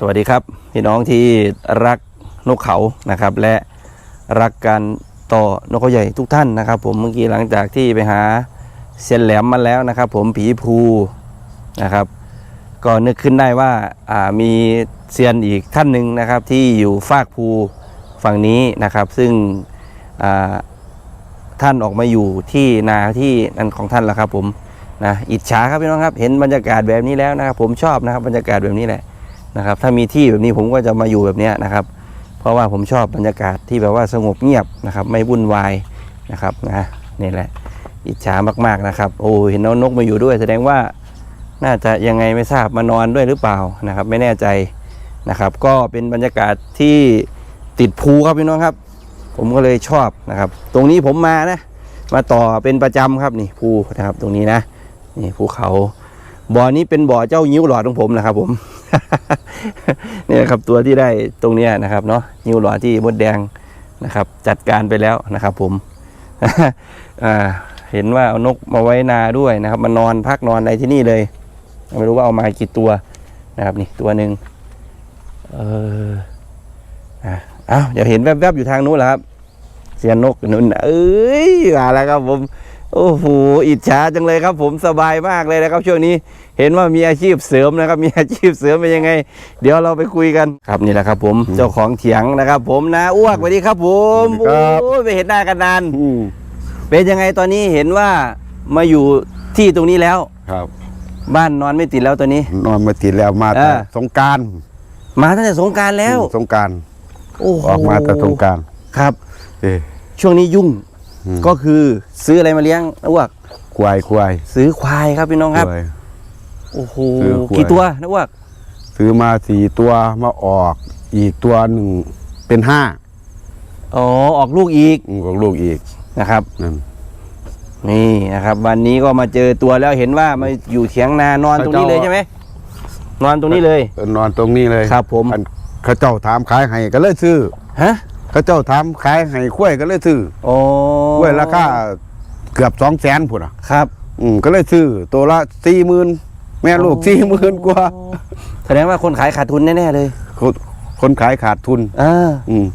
สวัสดีครับพี่น้องที่รักนกเขานะครับ และรักการต่อนกเขาใหญ่ทุกท่านนะครับ ผมเมื่อกี้หลังจากที่ไปหาเซียนแหลมมาแล้วนะครับ ผมผีภูนะครับ ก็นึกขึ้นได้ว่าามีเซียนอีกท่านหนึ่งนะครับ ที่อยู่ฟากภูฝั่งนี้นะครับ ซึ่งท่านออกมาอยู่ที่นาที่นั่นของท่านแล้วครับ ผมนะอิจฉาครับพี่น้องครับ เห็นบรรยากาศแบบนี้แล้วนะครับ ผมชอบนะครับบรรยากาศแบบนี้แหละ นะครับ ถ้ามีที่แบบนี้ผมก็จะมาอยู่แบบนี้นะครับ เพราะว่าผมชอบบรรยากาศที่แบบว่าสงบเงียบนะครับ ไม่วุ่นวายนะครับนะนี่แหละ อิจฉามากๆนะครับ โอ้เห็นน้องนกมาอยู่ด้วย แสดงว่าน่าจะยังไงไม่ทราบมานอนด้วยหรือเปล่านะครับ ไม่แน่ใจนะครับ ก็เป็นบรรยากาศที่ติดภูครับพี่น้องครับ ผมก็เลยชอบนะครับ ตรงนี้ผมมานะ มาต่อเป็นประจำครับนี่ภูนะครับ ตรงนี้นะนี่ภูเขาบ่อนี้เป็นบ่อเจ้ายิ้วหลอดของผมนะครับผม เนี่ยครับตัวที่ได้ตรงนี้นะครับเนาะนิ้วหลอที่มดแดงนะครับ จัดการไปแล้วนะครับ ผมเห็นว่าเอานกมาไว้นาด้วยนะครับมานอนพักนอนอะไรที่นี่เลยไม่รู้ว่าเอามากี่ตัวนะครับนี่ตัวหนึ่งเอออ้าวเดี๋ยวเห็นแวบๆอยู่ทางนู้นแหละครับ เสียนกนู่นเอ้ยมาแล้วครับผมโอ้โหอิจฉาจังเลยครับ ผมสบายมากเลยนะครับ ช่วงนี้ เห็นว่ามีอาชีพเสริมนะครับ มีอาชีพเสริมเป็นยังไง เดี๋ยวเราไปคุยกันครับนี่แหละครับ ผมเจ้าของเถียงนะครับ ผมนะอ้วกสวัสดีครับ ผมสวัสดีครับ โอ้ยไปเห็นหน้ากันนานอืมเป็นยังไงตอนนี้เห็นว่ามาอยู่ที่ตรงนี้แล้ว ครับ บ้านนอนไม่ติดแล้วตอนนี้ นอนมาติดแล้วมาเอแต่อสงกรารมาตั้งแต่สงกรารแล้วสงกรารโอ้โหออกมาแต่สงกรารครับ เอ้ยช่วงนี้ยุ่งอืม ก็คือซื้ออะไรมาเลี้ยงนะอ้วกควายควายซื้อควายครับพี่น้องครับ ควาย โอ้โหซื้อควายกี่ตัวนะอ้วกซื้อมาสี่ตัวมาออกอีกตัวหนึ่งเป็นห้าอ๋อออกลูกอีกอืมของลูกอีกนะครับ นั่นนี่นะครับ วันนี้ก็มาเจอตัวแล้วเห็นว่ามาอยู่เถียงนานอนตรงนี้เลยใช่ไหมนอนตรงนี้เลย เออนอนตรงนี้เลยครับผม อันเขาเจ้าถามขายให้ก็เลยซื้อฮะเขาเจ้าถามขายให้คุ้วยก็เลยซื้อโอ้คุ้วยราคาเกือบสองแสนพุ่นอะ ครับ อืมก็เลยซื้อตัวละสี่หมื่น แม่ลูกสี่หมื่นกว่าแสดงว่าคนขายขาดทุนแน่ๆเลย คนคนขายขาดทุนอ่าอืม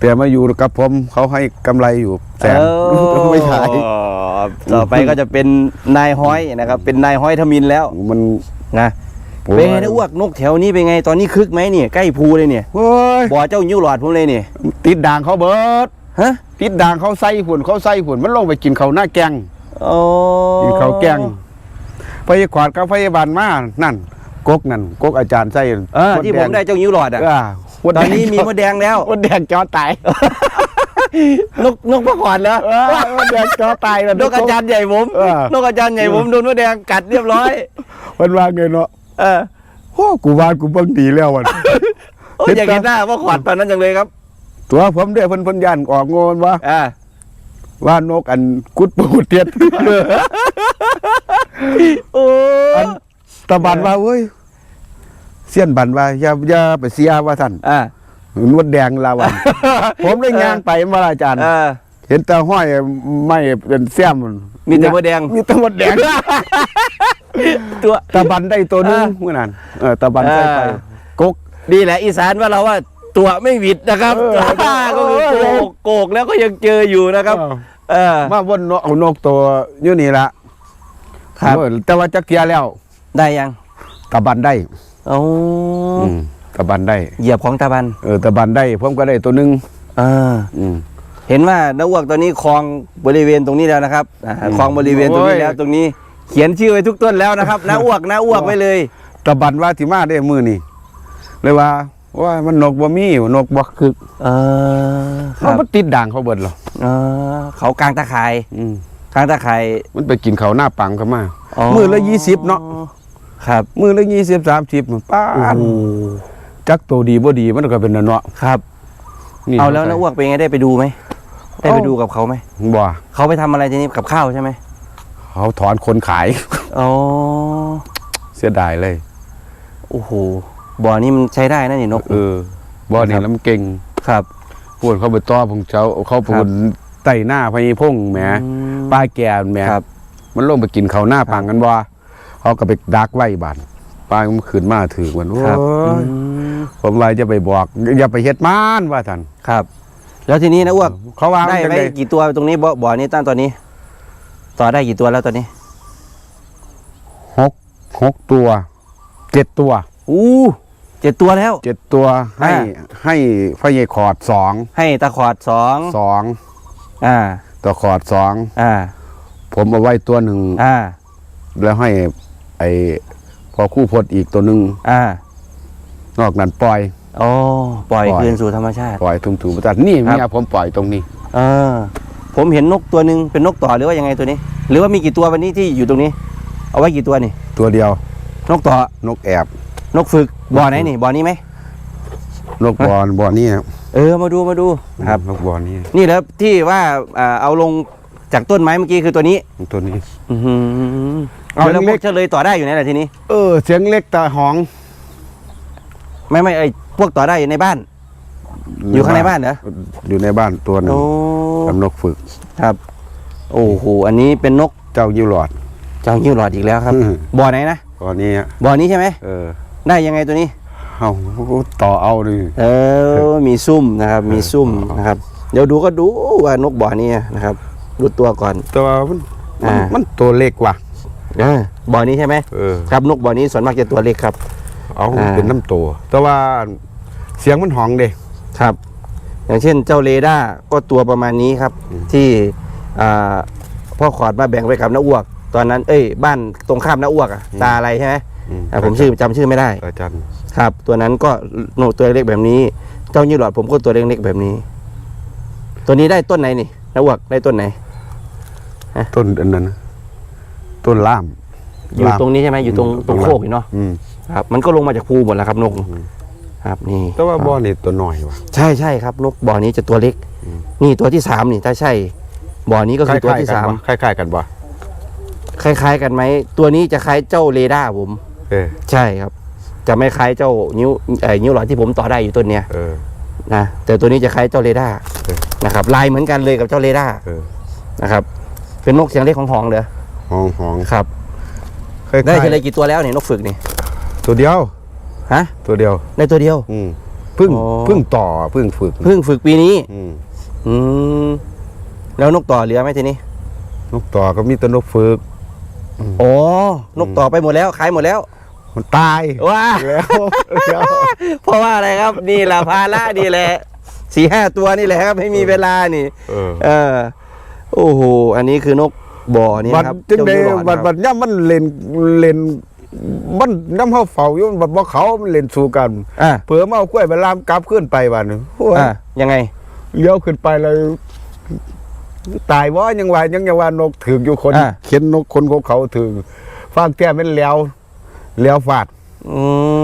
แต่มาอยู่กับผมเขาให้กำไรอยู่แสนเออไม่ขายต่อไปก็จะเป็นนายห้อยนะครับ เป็นนายห้อยทมินแล้วมันนะโอ้ยเป็นไงนะอ้วกนกแถวนี้เป็นไงตอนนี้คึกไหมเนี่ยใกล้ภูเลยเนี่ยโอ้ยบ่อเจ้ายิ้วหลอดผมเลยเนี่ยติดด่างเขาเบิดฮะติดด่างเขาใส่ฝุ่นเขาใส่ฝุ่นมันลงไปกินเขาวหน้าแกงโอ้กินเขาวแกง พยาขวาดกับพยาบาลมานั่นกกนั่นกกอาจารย์ใส่เออที่ผมได้เจ้ายิ้วหลอดอะเออหัวตแดองนนี้มีมดแดงแล้วหัวแดงจอตายนกนกประกอนเหรอเออหัวแดงจอตายแล้วนกอาจารย์ใหญ่ผมเออนกอาจารย์ใหญ่ผมโดนมดแดงกัดเรียบร้อยมันว่าไงเนาะเออโอ้กูว่ากูเบิ่งดีแล้ววันโอ้ยอยากเห็นหน้าว่าขอดตอนนั้นจังเลยครับ ตัวผมเด้อเพิ่นเพิ่นย่านออกโงนว่าอ่าว่านกอันกุดปูดเทียด โอ้อันตะบันว่าเว้ยเสี้ยนบันว่าอย่าอย่าไปเสียว่าท่านอ่านวดแดงลาวันผมได้ย่างไปมาอาจารย์อ่าเห็นแตาห้อยไม่เป็นเสี้ยมมีแต่มดแดง มีแต่มดแดง ตัวตะบันได้ตัวหนึงอ่าเมื่อนั้นเออตะบันใส่ไปอ่ากกดีแหละ อีสานว่าเราว่าตัวไม่หวิดนะครับเออก็คือโกกโกกแล้วก็ยังเจออยู่นะครับ เออมาวนนกเอานกตัวอยู่นี่ละ ครับเออแต่ว่าจักเกียร์แล้วได้ยังตะบันได้โอ้อืมตะบันได้ เหยียบของตาบันเออตะบันได้ผมก็ได้ตัวหนึงอ่าอืมเห็นว่าน้าอ้วกตอนนี้คลองบริเวณตรงนี้แล้วนะครับอ่าอืมคลองบริเวณตรงนี้โอ้ยแล้วตรงนี้เขียนชื่อไว้ทุกต้นแล้วนะครับน้าอ้วกน้าอ้วกไว้เลยตะบันว่าสิมาได้มือนี่เลยว่าว่ามันนกบ่มีนกบ่คึกเออคมันรับบ่ติดด่างเขาเบิดหรอเออเขากลางตะข่ายอืมกลางตะข่ายมันไปกินเขาวหน้าปังเขามา มือละ20เนาะครับ มือละ20 30ป้าดจักตัวดีบ่ดีมันก็เป็นนั่นเนาะครับ นี่เอาแล้วน้าอ้วกเป็นไงได้ไปดูไหมได้ไปดูกับเขาไหมบ่เขาไปทำอะไรทีนี้กับข้าวใช่ไหมเขาถอนคนขาย อ๋อเสียดายเลย โอ้โหบ่อนี้มันใช้ได้นะนี่นก เออบ่นี่ครับแล้วมันเก่งครับพูดเขาไปต้อผมเจ้า เขาพูครัดบไต่หน้าพญพงษ์แหมอืมป้าแก่แหมครับ มันลงไปกินเขาวหน้าปังกันบ่เขาก็ไปดักไว้บานป้ามันขึ้นมาถือมันโอ้ครับอืยมผมว่าจะไปบอก อย่าไปเฮ็ดมานว่าท่านครับ แล้วทีนี้นะอ้วกเขาว่าได้จังไหมไดกี่ตัวตรงนี้บ่บ่อนี้ตั้งตอนนี้ ต่อได้กี่ตัวแล้วตอนนี้หกหกตัวเจ็ดตัวอู้เจ็ดตัวแล้ว เจ็ดตัวให้อ่า ให้ไฟเยคอร์ดสองให้ตะขอดสองสองอ่า ตัวคอร์ดสองอ่า ผมเอาไว้ตัวหนึ่งอ่า แล้วให้ไอ้พอคู่พดอีกตัวหนึ่งอ่านอกนั้นปล่อย โอ้ปล่อยปล่อย คืนสู่ธรรมชาติ ปล่อยทุ่มถูประจัดนี่ครับ เมียผมปล่อยตรงนี้ เออ ผมเห็นนกตัวหนึ่งเป็นนกต่อหรือว่ายังไงตัวนี้ หรือว่ามีกี่ตัววันนี้ที่อยู่ตรงนี้ เอาไว้กี่ตัวนี่ ตัวเดียวนกต่อนกแอบนกฝึกบ่อไหนนี่บ่อนี้ไหมนกบอลบอลนี่ครับเออมาดูมาดูนะครับนกบอลนี่นี่แล้วที่ว่าอ่าเอาลง จากต้นไม้เมื่อกี้คือตัวนี้ตัวนี้ อือหือเอาแล้วพเล็วกกเฉลยต่อได้อยู่ไหนล่ะทีนี้ เออ เสียงเล็กตาหองไม่ไม่ไอพวกต่อได้อยู่ในบ้าน อยู่ข้างในบ้านเหรอ อยู่ในบ้านตัวหนึงโอ้ กับนกฝึก ครับ โอ้โหอันนี้เป็นนกเจ้ายิวหลอด เจ้าหิ้วหลอดอีกแล้วครับ อืม บ่อไหนนะตอนนี้ฮะบ่อนี้ใช่ไหมเออได้ยังไงตัวนี้ เอาต่อเอาดิเออมีซุ่มนะครับ มีซุ่มนะครับ เดี๋ยวดูก็ดูว่านกบ่อนี้นะครับ ดูตัวก่อน แต่ว่ามันมันอ่ามันตัวเล็กว่ะเออบ่อนี้ใช่ไหมเออ ครับนกบ่อนี้ส่วนมากจะตัวเล็กครับ เอาอ่า เป็นน้ำตัว แต่ว่าเสียงมันหองเด้ครับ อย่างเช่นเจ้าเรดาร์ก็ตัวประมาณนี้ครับอืมที่อ่าพ่อขอดมาแบ่งไปกับน้าอ้วก ตอนนั้นเอ้ยบ้านตรงข้ามน้าอ้วกอะตาอะไรใช่ไหมอืมอ่าผมชื่อจำชื่อไม่ได้ อาจารย์ครับ ตัวนั้นก็โนตัวเล็กแบบนี้ เจ้ายี่หลอดผมก็ตัวเล็กๆแบบนี้ ตัวนี้ได้ต้นไหนนี่น้าอ้วกได้ต้นไหน ต้นอันนั้นนะต้นล่ามอยู่ล่ามตรงนี้ใช่ไหมอยู่ตรงตรงโคกอยู่เนาะอืมครับ มันก็ลงมาจากภูหมดแล้วครับนกอืมครับ นี่แต่ว่าบ่อนี่ตัวน้อยว่ะใช่ใช่ครับ นกบ่อนี้จะตัวเล็กอืมนี่ตัวที่สามนี่ถ้าใช่ บ่อนี้ก็คือตัวที่สามคล้ายๆกันบ่คล้ายๆกันบ่คล้ายๆกันไหมตัวนี้จะคล้ายเจ้าเรดาร์ผมเออใช่ครับ จะไม่คล้ายเจ้านิ้วไอ้นิ้วหลอดที่ผมต่อได้อยู่ต้นเนี้ยเออนะแต่ตัวนี้จะคล้ายเจ้าเรดาร์เออนะครับ ลายเหมือนกันเลยกับเจ้าเรดาร์เออนะครับ เป็นนกเสียงเล็กของหองๆเลยหองหองครับคล้ายๆได้เฉลยกี่ตัวแล้วเนี่ยนกฝึกนี่ ตัวเดียวฮะตัวเดียวได้ตัวเดียว อืมเพึ่งอ๋อเพึ่งต่อเพึ่งฝึกเพิ่งฝึกปีนี้อืมอืมแล้วนกต่อเหลือไหมทีนี้ นกต่อก็มีแต่นกฝึกโอ้นกต่อไปหมดแล้วขายหมดแล้ว มันตายว้าแล้วแล้วเพราะว่าอะไรครับนี่แหละภาระนี่แหละสี่ห้าตัวนี่แหละครับไม่มีเวลานี่ เออเออ โอ้โห อันนี้คือนกบ่อนี่บัดนะครับจึงได้เจ้ายุโรปบัดนะครับบัดย่ำมันเล่นเล่นมันน้ำเฮาเฝ้าอยู่บัดบ่เขามันเล่นสู้กัน อะเผื่อมาเอากล้วยไปลามกลับขึ้นไปบัดนึงโอ้ยอะยังไง เลี้ยวขึ้นไปเลยตายว่ายังว่ายังยังว่านกถึงอยู่คนอ่า เข็นนกคนของเขาถึงฟางแก้มันแล้วแล้วฟาด อืม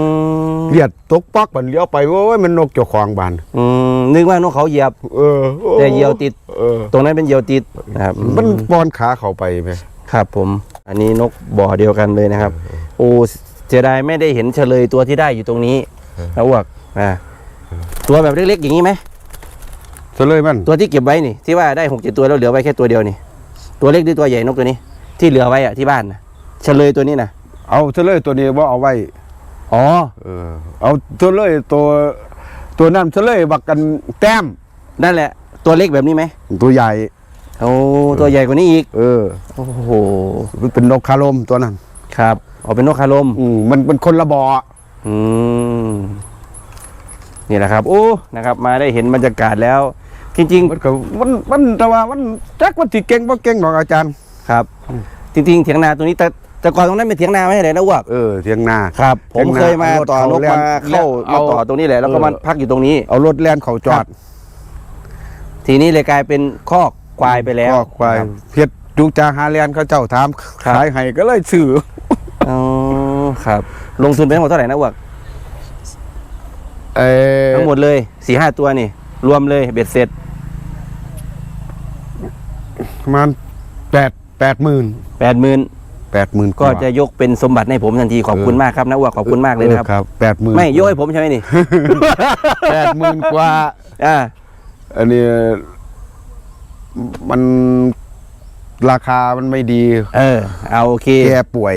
เลียดตกปักมันเลี้ยวไปโอ้ยมันนกเจ้าของบ้านอืมนึกว่านกเขาเหยียบ เออโอ้แต่เหยี่ยวติดเออตรงนั้นเป็นเหยี่ยวติดนะครับมันป้อนขาเขาไปไหมครับผม อันนี้นกบ่อเดียวกันเลยนะครับ โอ้เสียดายไม่ได้เห็นเฉลยตัวที่ได้อยู่ตรงนี้นะอ้วกอ่าตัวแบบเล็กๆอย่างนี้ไหมซะเลยมันตัวที่เก็บไว้นี่ที่ว่าได้หกเจ็ดตัวแล้วเหลือไว้แค่ตัวเดียวนี่ ตัวเล็กหรือตัวใหญ่นกตัวนี้ ที่เหลือไว้อะที่บ้านนะเฉลยตัวนี้นะเอาซะเลยตัวนี้ว่าเอาไว้ อ๋อ เออ เอาซะเลยตัวตัวนั้นซะเลยบักกันแต้ม นั่นแหละ ตัวเล็กแบบนี้ไหมตัวใหญ่ โอ้ตัวใหญ่กว่านี้อีก เออ โอ้โห มันเป็นนกคารมตัวนั้น ครับเอาเป็นนกคารมอืมมันเป็นคนละบออืมนี่แหละครับโอ้นะครับ มาได้เห็นบรรยากาศแล้ว จริง มันก็มันมันแต่ว่ามันจักมันสิเก่งบ่เก่งหรอกอาจารย์ ๆ ครับ จริง ๆ เถียงนาตัวนี้แต่ แต่ก่อนตรงนั้นเป็นเถียงนาไม่ใช่เลยนะอ้วกเออเทียงนา ครับผเถียมงนาเคยมาต่อนกเอารถมาเขาเข้าเอามาต่อตรงนี้แหละแล้วก็เออมันพักอยู่ตรงนี้ เอารถแล่นเขาจอดทีนี้เลยกลายเป็นคอกควายไปแล้วก็ควายครับเพชรจุกจาหาแลนเขาเจ้าถามครับขายให้ก็เลยซื้ออ๋อครับ ลงทุนไปทั้งหมดเท่าไหร่นะอ้วกเออทั้งหมดเลยสี่ห้าตัวนี่ รวมเลยเบ็ดเสร็จประมาณแปดแปดหมื่นแปดหมื่น แปดหมื่นก็จะยกเป็นสมบัติให้ผมทันทีขอบคุณมากครับนะอ้วกขอบคุณมากเลยนะครับครับแปดหมื่นไม่ยกให้ผมใช่ไหมนี่แปดหมื่นกว่าอ่าอันนี้มันราคามันไม่ดี เออ เอาโอเคแกป่วย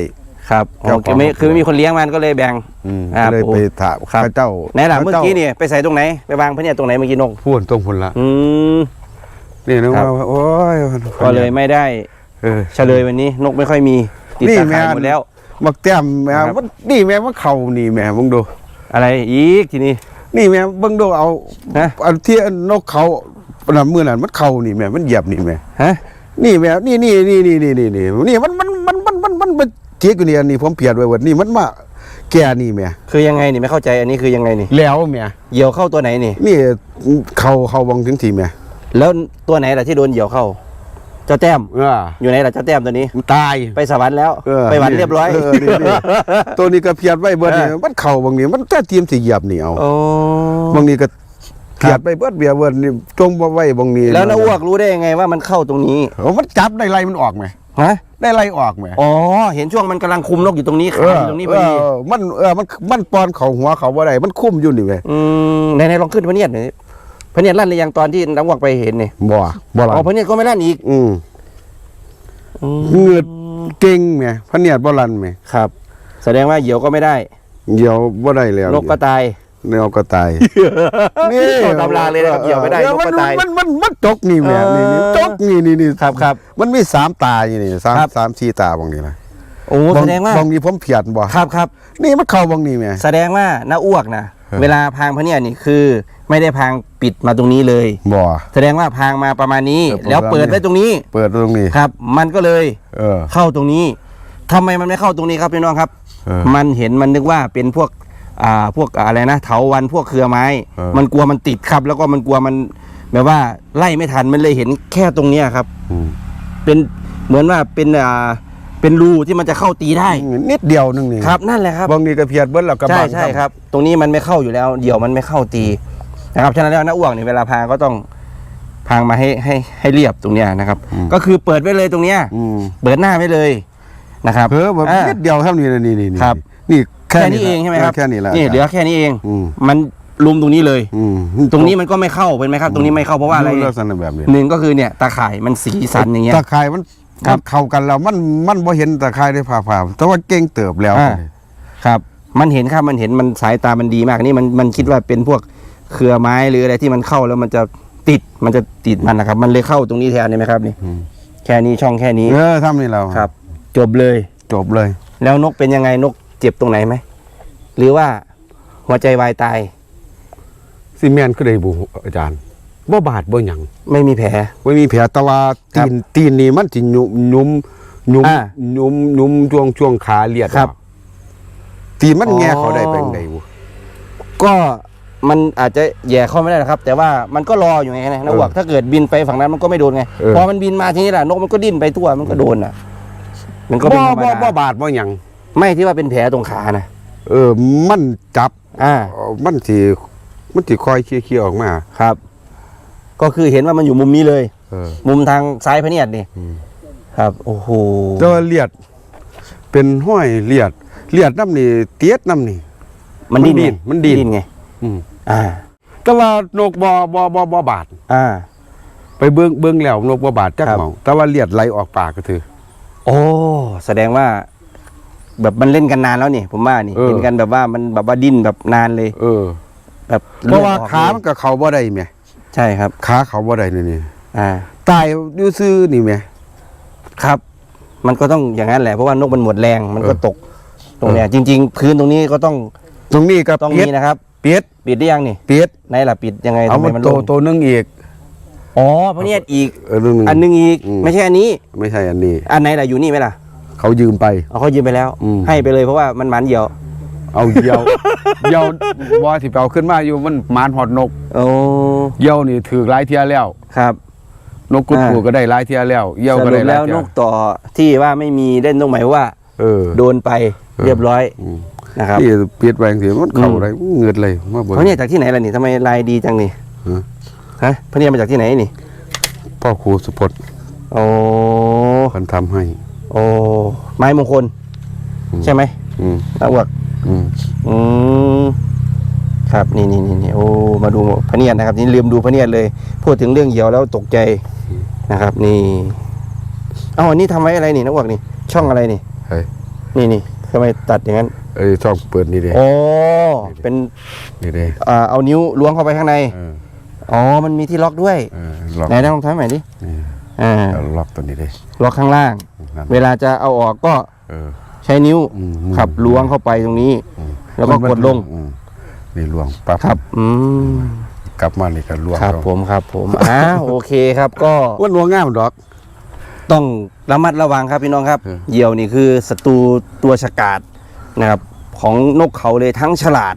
ครับเจ้าโอเคไม่ของคือไม่มีคนเลี้ยงมันก็เลยแบ่งอืมครับก็เลยไปถามครับข้าเจ้าไหนล่ะเมื่อข้าจ้ากี้นี่ไปใส่ตรงไหนไปวางพะเนียดตรงไหนเมื่อกี้นกพูดตรงพุ่นละอืมนี่นะครับว่าโอ้ยก็เลยไม่ได้เออเฉลยวันนี้นกไม่ค่อยมี ติดนี่ตาแม่ข่ายหมดแล้วมักแต้มแม่ครับ มันนี่แม่มันเข่านี่แม่เบิ่งดู อะไรอีกทีนี้ นี่แม่เบิ่งดูเอาฮะ อันที่นกเขาปนมือนั้นมันเข่านี่แม่มันเหยียบนี่แม่ฮะนี่แม่นี่นี่นี่นี่นี่นี่นี่นี่มันมันมันมันมันมันมันเจ๊กอยู่นี่อันนี้ผมเพียดไว้ว่านี่มันมาแก่นี่แม่คือยังไงนี่ไม่เข้าใจอันนี้คือยังไงนี่แล้วแม่เหยี่ยวเข้าตัวไหนนี่ นี่เขาเขาบังถึงทีแม่แล้วตัวไหนล่ะที่โดนเหยี่ยวเข้า เจ้าแต้มเอออยู่ไหนล่ะเจ้าแต้มตัวนี้ มันตาย ไปสวรรค์แล้ว เออไปหวันเรียบร้อยเออนี่นี่ตัวนี้ก็เพียดไว้เบิดนี่เออ มันเข่าบางนี้มันแต่เตรียมสิเหยียบนี่เอาโอ้บางนี้ก็เพียดไปเบิดเบียเบิดนี่จงบ่ไว้บางนี้แล้วน้าอ้วกรู้ได้ยังไงว่ามันเข้าตรงนี้เอามันจับได้ไล่มันออกไหมฮะได้ไล่ออกไหมอ๋อ เห็นช่วงมันกำลังคุมนกอยู่ตรงนี้เอขาออยู่ตรงนี้พอดีเออมันเออมันมันปอนเขาหัวเขาบ่ได้มันคุ้มอยู่นี่เว้ยอืมไหนๆลองขึ้นพะเนียดหน่อย พะเนียดลั่นหรือยังตอนที่น้าอ้วกไปเห็นนี่บ่บ่ล่ะอ๋อพะเนียดก็ไม่ลั่นอีกอืมอืมเหงือดเก่งแหมพะเนียดบ่ลันแหมครับ แสดงว่าเหยี่ยวก็ไม่ได้เดี๋ยวบ่ได้แล้วนกก็ตายแนวก็ตายเข้าตำราเลยนะครับเหยี่ยวไม่ได้อนกก็ตายมันมันมันจกนี่แหม่เออนี่นี่จกนี่นี่นี่ครับครับมันมีสามตาอยู่นี่สามครับสามสี่ตาบางนี้นะโอ้แสดงว่าบางนี้ผมเพียดบ่ครับครับนี่มันเข้าบางนี้แหม่แสดงว่าน้าอ้วกนะเออเวลาพางพะเนียดนี่คือ ไม่ได้พางปิดมาตรงนี้เลย บ่แสดงว่าพางมาประมาณนี้ เออแล้วเปิดประมาณนี้ ไว้ตรงนี้เปิดตรงนี้ ครับ มันก็เลยเออ เข้าตรงนี้ทำไมมันไม่เข้าตรงนี้ครับพี่น้องครับ เออมันเห็นมันนึกว่าเป็นพวกอ่าพวกอะไรนะเถาวันพวกเครือไม้ เออ มันกลัวมันติดครับ แล้วก็มันกลัวมันแบบว่าไล่ไม่ทันมันเลยเห็นแค่ตรงเนี้ยครับ อืมเป็นเหมือนว่าเป็นอ่าเป็นรูที่มันจะเข้าตีได้นิดเดียวนึงนี่ครับนั่นแหละครับ บางนี้ก็เพียดเบิดแล้วก็ใช่บังใช่ครับ ตรงนี้มันไม่เข้าอยู่แล้ว เดี่ยวมันไม่เข้าตี นะครับฉะนั้นแล้วนะอ้วกเนี่ยเวลาพางก็ต้องพางมาให้ให้ให้เรียบตรงเนี้ยนะครับก็คือเปิดไว้เลยตรงเนี้ยอืมเปิดหน้าไว้เลยนะครับเออแบบอ่า นิดเดียวเท่านี้นะนี่นี่นี่ครับ นี่แค่นี้เองใช่ไหมครับแค่นี้แหละนี่เหลือแค่นี้เอง อืมมันลุมตรงนี้เลย อืมตรงนี้มันก็ไม่เข้าเป็นไหมครับ ตรงนี้ไม่เข้าเพราะว่าอะไรลักษณะแบบนี้หนึ่งก็คือเนี่ยตาข่ายมันสีสันอย่างเงี้ย ตะไคร้มันครับ มันเข้ากันแล้วมันมันบ่เห็นตะไคร้ได้ผ่าผ่าๆแต่ว่าเก่งเติบแล้ว อ่าครับ มันเห็นครับมันเห็นมันสายตามันดีมากนี่มันมันคิดว่าเป็นพวก เครือไม้หรืออะไรที่มันเข้าแล้วมันจะติดมันจะติดมันนะครับ มันเลยเข้าตรงนี้แทนนี่ไหมครับนี่อืม แค่นี้ช่องแค่นี้เออทำนี่แล้วครับ จบเลย จบเลยแล้วนกเป็นยังไงนกเจ็บตรงไหนไหมหรือว่าหัวใจวายตายซีเมนต์ก็ได้บุอาจารย์บ่บาดบ่หยังไม่มีแผล ไม่มีแผลแต่ว่าครัตีบนตีนนี่มันสิหยุมหยุมหยุมอ่าหยุมหยุมช่วงช่วงขาเลียดครับออกตีนมันอ๋อ แง่เขาได้เป็นไดบุก็ มันอาจจะแย่เข้าไม่ได้นะครับ แต่ว่ามันก็รออยู่ไงนะนกวักถ้าเกิดบินไปฝั่งนั้นมันก็ไม่โดนไงเออ พอมันบินมาทีนี้แหละนกมันก็ดิ้นไปทั่วมันก็โดนอะ มันก็บ่เป็นธรรมบ่บ่ดาบาดบ่หยังไม่ที่ว่าเป็นแผลตรงขานะเออ มันจับอ่า เอ่อมันสิมันสิคอยเคี้ยวๆออกมา ครับ ก็คือเห็นว่ามันอยู่มุมนี้เลย เออ มุมทางซ้ายพระเนียดนี่อืม ครับ โอ้โหแต่ว่าเลียด เป็นห้อยเลียดเลียดน้ำนี่เตียดน้ำนี่ มันดิ้นมันดิ้นไงมันดิ้น ไงอืม อ่าแต่ว่านกบ่บ่บ่บ่บาด อ่า ไปเบิ่งเบิ่งแล้วนกบ่บาดจักครับหมองแต่ว่าเลียดไหลออกปากก็ถือ โอ้แสดงว่า แบบมันเล่นกันนานแล้วนี่ผมว่านี่เออ เห็นกันแบบว่ามันแบบว่าดิ้นแบบนานเลย เออ แบบเพราะว่าลือดออกขาเลยมันก็เข้าบ่ได้แหมใช่ครับ ขาเข้าบ่ได้นี่นี่อ่า ตายอยู่ซื่อนี่แหมครับ มันก็ต้องอย่างนั้นแหละเพราะว่านกมันหมดแรงมันก็เออตก ตรงเนี้ยจริง ๆ พื้นตรงนี้ก็ต้องตรงนี้ก็ต้องเปียมีดนะครับเปียดปิดได้ยังนี่เปียดไหนล่ะปิดยังไงเอาทำไมมันมันโตลงโตนึงอีก อ๋อพระเนียดอีกเออนึงอันหนึงอีกอืม ไม่ใช่อันนี้ ไม่ใช่อันนี้ อันไหนล่ะอยู่นี่ไหมล่ะเขายืมไป เอาเขายืมไปแล้ว อืม ให้ไปเลยเพราะว่ามันหมันเหี่ยวเอาเหยี่ยว เหยี่ยวบ่ที่ไปเอาขึ้นมาอยู่มันหมานหอดนกโอ้เหยี่ยวนี่ถือหลายเที่ยแล้ว ครับ นกกุดอ่า กูก็ได้หลายเที่ยแล้วเหยี่ยวสก็รุได้ปหลายแล้วเที่นยกต่อที่ว่าไม่มีเล่นตรงไหนว่า เออ โดนไปเออเรียบร้อย อืม นะครับนี่เปียดแหวงสิมันเข้าอืมได้เงือดเลยมาเบิ่งพระเนียดจากที่ไหนล่ะนี่ทำไมลายดีจังนี่ฮะฮะพระเนียดมาจากที่ไหนนี่ พ่อครูสุพจน์โอ้เพิ่นทำให้ โอ้ไม้มงคลอืมใช่ไหมอืมตาอวกอืมอืมครับนี่นี่นี่นี่โอ้มาดูพระเนียดนะครับนี่ลืมดูพระเนียดเลย พูดถึงเรื่องเหยี่ยวแล้วตกใจนะครับ นี่เอ้าอันนี้ทำไว้อะไรนี่นักอวกนี่ ช่องอะไรนี่เฮ้ยนี่นี่ ทำไมตัดอย่างนั้นเอ้ยช่องเปิดนี่เด้โอ้เป็นนี่เด้อ่าเอานิ้วล้วงเข้าไปข้างในเอออ๋อมันมีที่ล็อกด้วยเออล็อกไหนลองทำใหม่ดินี่อ่าเอาล็อกตัวนี้เด้ล็อกข้างล่าง นั่นเวลาจะเอาออกก็เออ ใช้นิ้วอืม ขับล้วงเข้าไปตรงนี้แล้วก็กดลงอืมนี่ลวงปั๊บครับอืมกลับมานี่ก็ลวงครับเอาผมครับผมอ่าโอเคครับก็ว่าลวงง่ายมันดอก ต้องระมัดระวังครับพี่น้องครับเออเหยี่ยวนี่คือศัตรูตัวฉกาจนะครับของนกเขาเลยทั้งฉลาด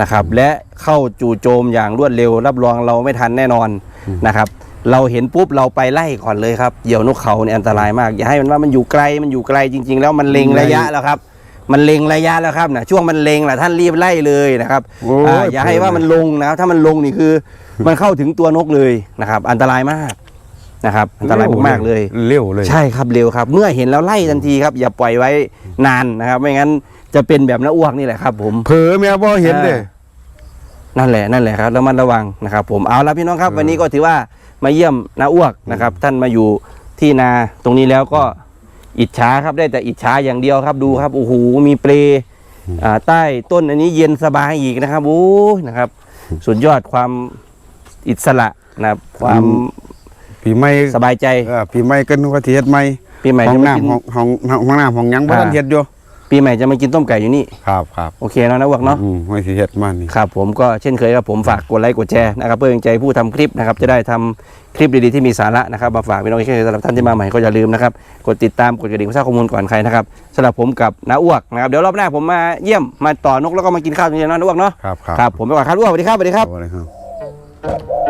นะครับ และเข้าจู่โจมอย่างรวดเร็ว รับรองเราไม่ทันแน่นอนนะครับ เราเห็นปุ๊บเราไปไล่ก่อนเลยครับเหยี่ยวนกเขาเนี่ยอันตรายมากอย่าให้มันว่ามันอยู่ไกลมันอยู่ไกลจริง ๆ แล้วมันเล็งระยะแล้วครับ มันเล็งระยะแล้วครับนะช่วงมันเล็งแหละท่านรีบไล่เลยนะครับโอ้ยอ่าอย่าให้ว่ามันลงนะครับถ้ามันลงนี่คือ มันเข้าถึงตัวนกเลยนะครับ อันตรายมาก นะครับอันตรายมากๆเลยเร็วเลย ใช่ครับเร็วครับ เมื่อเห็นแล้วไล่ทันทีครับ อย่าปล่อยไว้นานนะครับ ไม่งั้นจะเป็นแบบน้าอ้วกนี่แหละครับ ผมเผลอแม่บ่เห็นเด้อ่านั่นแหละนั่นแหละครับแล้วมันระวังนะครับ ผมเอาละพี่น้องครับเออวันนี้ก็ถือว่ามาเยี่ยมน้าอ้วกนะครับ ท่านมาอยู่ที่นาตรงนี้แล้วก็อิจฉาครับได้แต่อิจฉาอย่างเดียวครับดูครับโอ้โหมีเปลอ่าใต้ต้นอันนี้เย็นสบายอีกนะครับโอ้ยนะครับ สุดยอดความอิสระนะครับความ ปีใหม่สบายใจ เออปีใหม่กันว่าสิเฮ็ดใหม่ปีใหม่ห้อจะงมากิน น้ำห้องห้องห้องน้ำห้องหยังบ่อ่า ทันเฮ็ดอยู่ปีใหม่จะมากินต้มไก่อยู่นี่ ครับครับโอเคเนาะนะอ้วกเนาะ อืมไม่สิเฮ็ดมานี่ ครับผมก็เช่นเคยครับผมฝากกดไลค์กดแชร์นะครับเพื่อเป็นใจผู้ทำคลิปนะครับจะได้ทำคลิปดีๆที่มีสาระนะครับมาฝากพี่น้องเช่นเคยสำหรับท่านที่มาใหม่ก็อย่าลืมนะครับกดติดตามกดกระดิ่งเพื่อทราบข้อมูลก่อนใครนะครับสำหรับผมกับน้าอ้วกนะครับเดี๋ยวรอบหน้าผมมาเยี่ยมมาต่อนกแล้วก็มากินข้าวตรงนี้เนาะน้าอ้วกเนาะครับครับครับ ผมไปก่อนครับอ้วกสวัสดีครับสวัสดีครับ เอาเลยครับ